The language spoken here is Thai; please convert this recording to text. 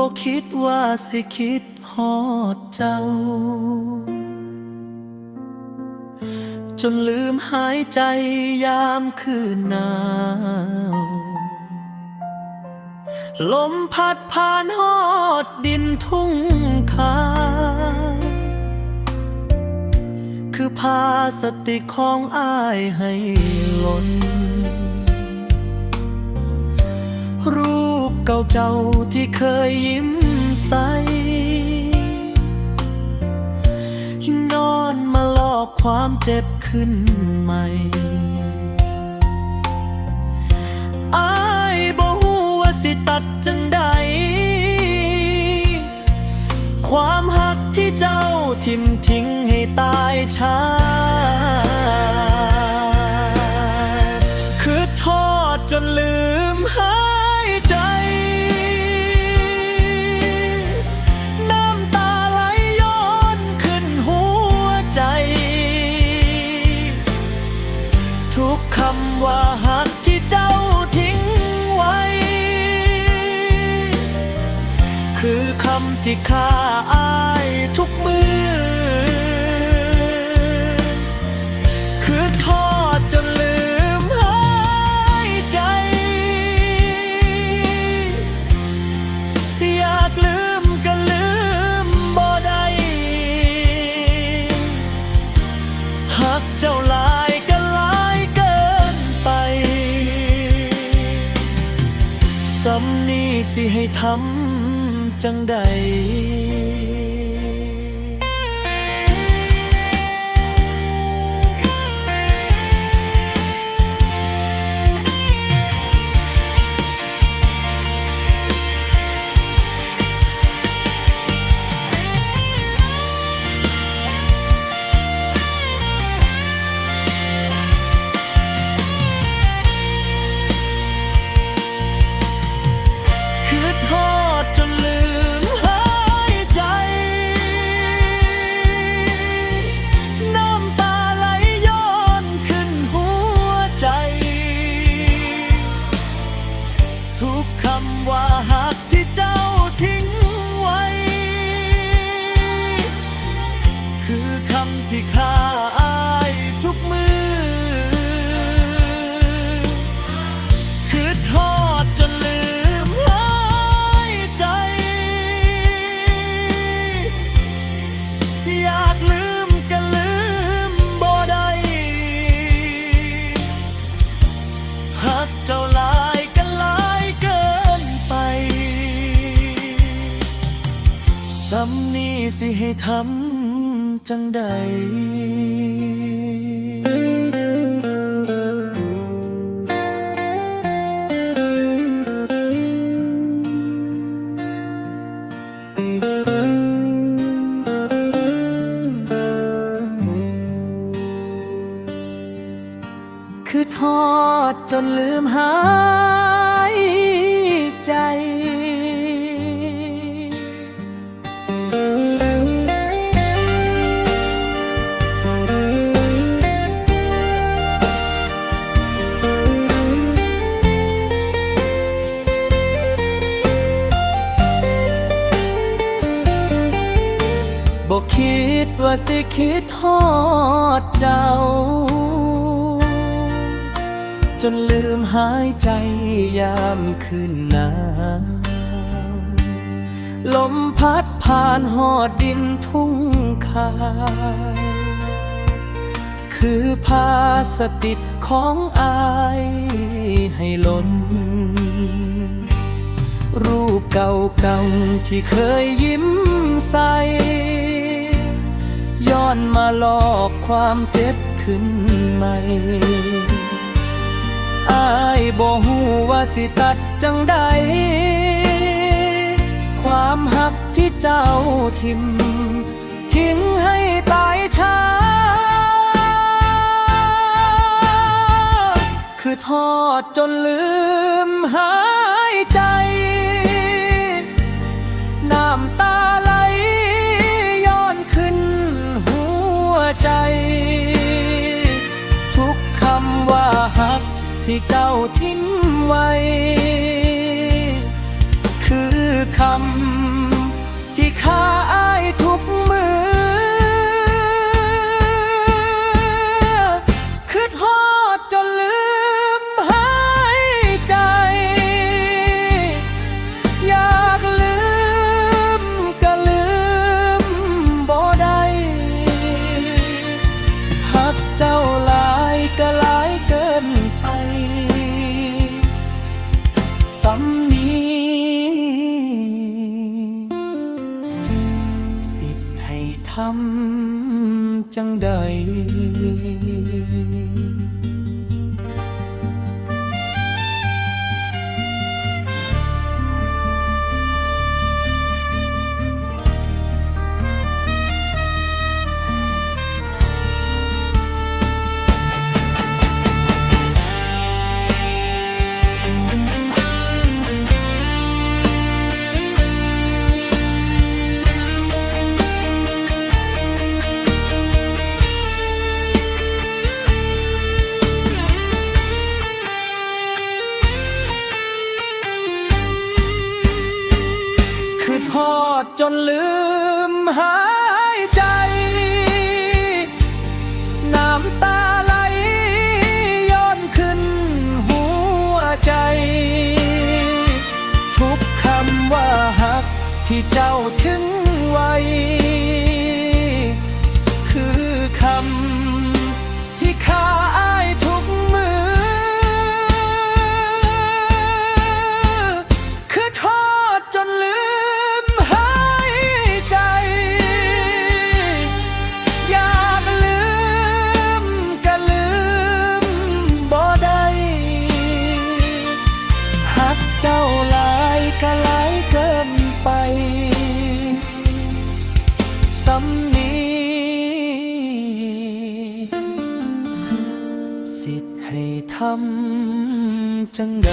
บอกคิดว่าสิคิดฮอดเจ้า จนลืมหายใจยามคืนหนาวลมพัดผ่านฮอดดินทุ่งคาคือพาสติของอายให้หล่นรูป เก่าเจ้าที่เคยยิ้มใสนอนมาลอกความเจ็บขึ้นใหม่อายบ่ฮู้ว่าสิตัดจังใด ความหักที่เจ้าทิมทิ้งำที่ฆ่าอายทุกมือ คือทอดจนลืมหายใจ อยากลืมก็ลืมบ่ได้หักเจ้าลายก็ลายเกินไปสำนีสิให้ทำ จังใดำว่า สิให้ทำจังใดคือทอดจนลืมหายใจ ว่าสิคิดทอดเจ้า จนลืมหายใจยามคืนหนาวลมพัดผ่านหอดดินทุ่งคาคือพาสติดของอายให้ล้น รูปเก่าๆที่เคยยิ้มใส อนมาหลอกความเจ็บขึ้นใหม่อายบ่ฮู้ว่าสิตัดจังใด ความหักที่เจ้าทิม ทิ้งให้ตายช้า คือทอดจนลืมหายใจ ที่เจ้าทิ้งไว้ คือคำที่ข้าอ้ายทุกมือำจังใด จนลืมหายใจ น้ำตาไหลย้อนขึ้นหัวใจ ทุกคำว่าหักที่เจ้าถึง สิทธิ์ให้ทำจังใด